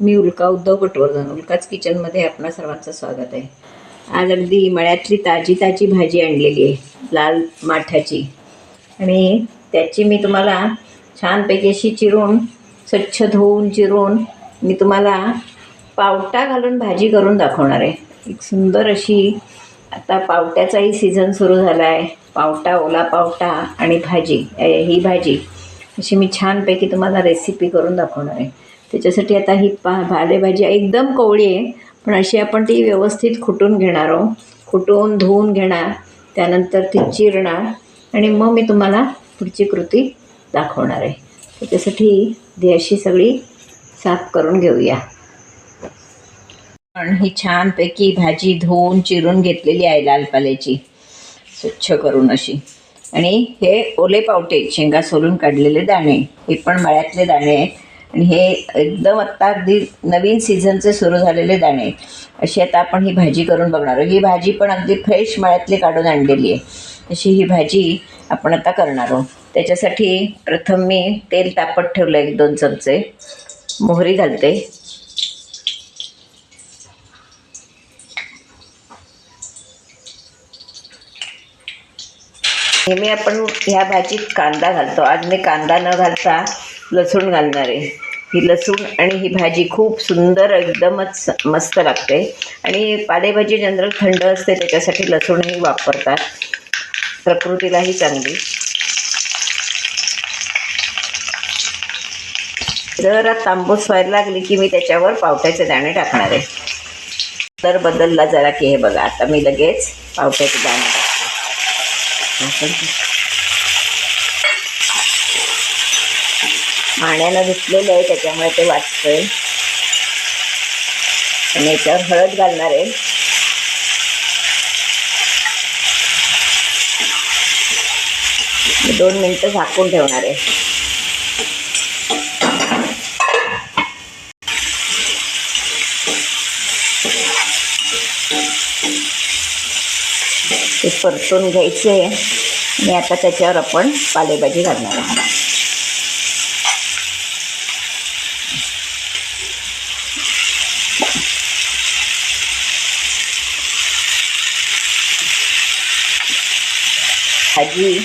मी उल्का उद्धव पटवर्धन उल्काच किचनमध्ये आपणा सर्वांचं स्वागत आहे. आज अगदी मळ्यातली ताजी ताजी भाजी आणलेली आहे लाल माठाची. आणि त्याची मी तुम्हाला छानपैकी अशी चिरून स्वच्छ धुवून चिरून मी तुम्हाला पावटा घालून भाजी करून दाखवणार आहे. एक सुंदर अशी आता पावट्याचाही सीझन सुरू झाला आहे पावटा ओला पावटा आणि भाजी ही भाजी अशी मी छानपैकी तुम्हाला रेसिपी करून दाखवणार आहे. त्याच्यासाठी आता ही पा पालेभाजी एकदम कोवळी आहे. पण अशी आपण ती व्यवस्थित खुटून घेणार आहोत. खुटून धुवून घेणार त्यानंतर ती चिरणार आणि मग मी तुम्हाला पुढची कृती दाखवणार आहे. त्याच्यासाठी ती अशी सगळी साफ करून घेऊया. पण ही छानपैकी भाजी धुवून चिरून घेतलेली आहे लाल पाल्याची. स्वच्छ करून अशी. आणि हे ओले पावटे शेंगा सोलून काढलेले दाणे. हे पण मळ्यातले दाणे आहेत. आणि हे एकदम आत्ता अगदी नवीन सीझनचे सुरू झालेले दाणे आहेत. अशी आता आपण ही भाजी करून बघणार आहोत. ही भाजी पण अगदी फ्रेश मळ्यातली काढून आणलेली आहे. अशी ही भाजी आपण आता करणार आहोत. त्याच्यासाठी प्रथम मी तेल तापत ठेवलं एक दोन चमचे. मोहरी घालते. नेहमी आपण ह्या भाजीत कांदा घालतो. आज मी कांदा न घालता लसूण घालणार. आहे ही लसूण आणि ही भाजी खूप सुंदर एकदमच मस्त लागते. आणि पालेभाजी जनरल थंड असते त्याच्यासाठी लसूणही वापरतात. प्रकृतीलाही चांगली. जरा तांबूस व्हायला लागली की मी त्याच्यावर पावट्याचे दाणे टाकणार आहे. तर बदलला जरा की हे बघा आता मी लगेच पावट्याचे दाणे टाकते. पाण्यानं धुतलेलं आहे त्याच्यामुळे ते वाचतंय. आणि याच्यावर हळद घालणार आहे. दोन मिनटं झाकून ठेवणार आहे. ते परतून घ्यायचे आणि आता त्याच्यावर आपण पालेभाजी घालणार आहोत. भाजी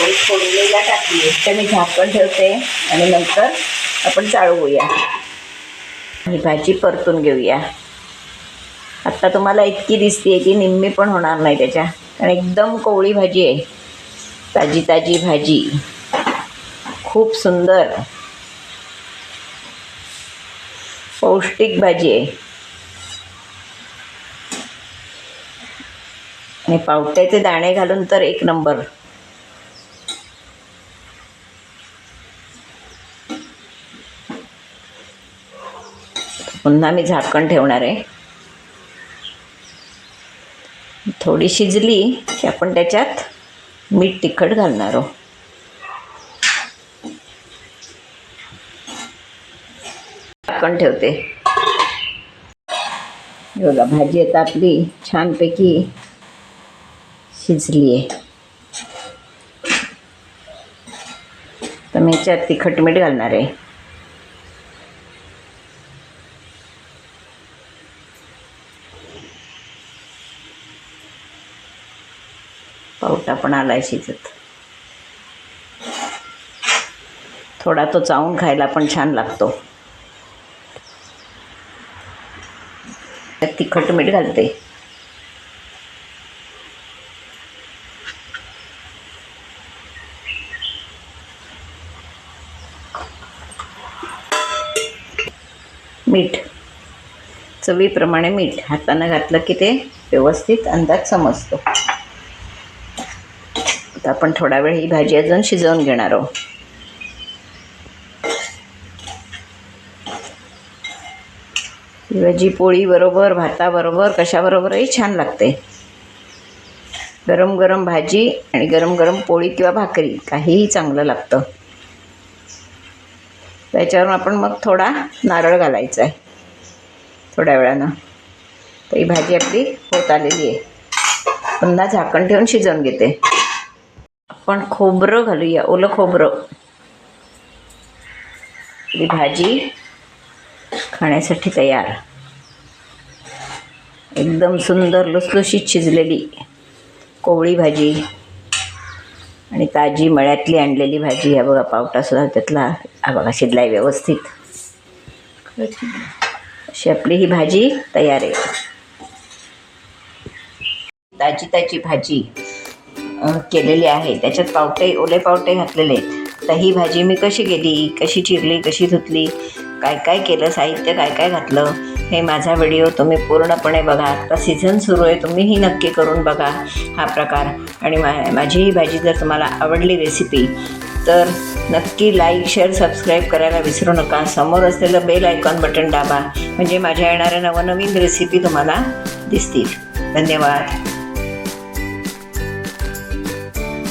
आपण फोडणीला टाकली. तर मी झाकण ठेवते आणि नंतर आपण चाळवूया ही भाजी परतून घेऊया. आत्ता तुम्हाला इतकी दिसते की निम्मी पण होणार नाही त्याच्या. कारण एकदम कोवळी भाजी आहे. ताजी ताजी भाजी. खूप सुंदर. पौष्टिक भाजी आहे. आणि पावट्याचे दाणे घालून तर एक नंबर. पुन्हा मी झाकण ठेवणार आहे. थोडी शिजली की आपण त्याच्यात मीठ तिखट घालणार आहोत. झाकण ठेवते. बघा भाजी आता आपली छानपैकी शिजली आहे तर मी याच्यात तिखट मीठ घालणार आहे. पावटा पण आला आहे शिजत. थोडा तो चावून खायला पण छान लागतो. तिखट मीठ घालते. मीठ. चवीप्रमाणे मीठ. हातानं घातलं की ते व्यवस्थित अंदाज समजतो. आता आपण थोडा वेळ ही भाजी अजून शिजवून घेणार आहोत. ही भाजी पोळीबरोबर भाताबरोबर कशाबरोबरही छान लागते. गरम गरम भाजी आणि गरम गरम पोळी किंवा भाकरी काहीही चांगलं लागतं. त्याच्यावरून आपण मग थोडा नारळ घालायचा आहे. थोड्या वेळानं. तर ही भाजी आपली होत आलेली आहे. पुन्हा झाकण ठेवून शिजवून घेते. आपण खोबरं घालूया. ओलं खोबरं. ही भाजी खाण्यासाठी तयार. एकदम सुंदर लुसलुशीत शिजलेली कोवळी भाजी. आणि ताजी मळ्यातली आणलेली भाजी हा बघा पावटासुद्धा त्यातला हा बघा शिजलाय व्यवस्थित. अशी आपली ही भाजी तयार आहे. ताजी ताजी भाजी केलेली आहे. त्याच्यात पावटे ओले पावटे घातलेले आहेत. तर ही भाजी मी कशी केली? कशी चिरली? कशी धुतली? काय काय केलं? साहित्य काय काय घातलं? हे माझा व्हिडिओ तुम्ही पूर्णपणे बघा. आता सीझन सुरू आहे तुम्हीही नक्की करून बघा हा प्रकार. आणि मा माझी ही भाजी जर तुम्हाला आवडली रेसिपी तर नक्की लाईक शेअर सबस्क्राईब करायला विसरू नका. समोर असलेलं बेल आयकॉन बटन दाबा. म्हणजे माझ्या येणाऱ्या नवनवीन रेसिपी तुम्हाला दिसतील. धन्यवाद.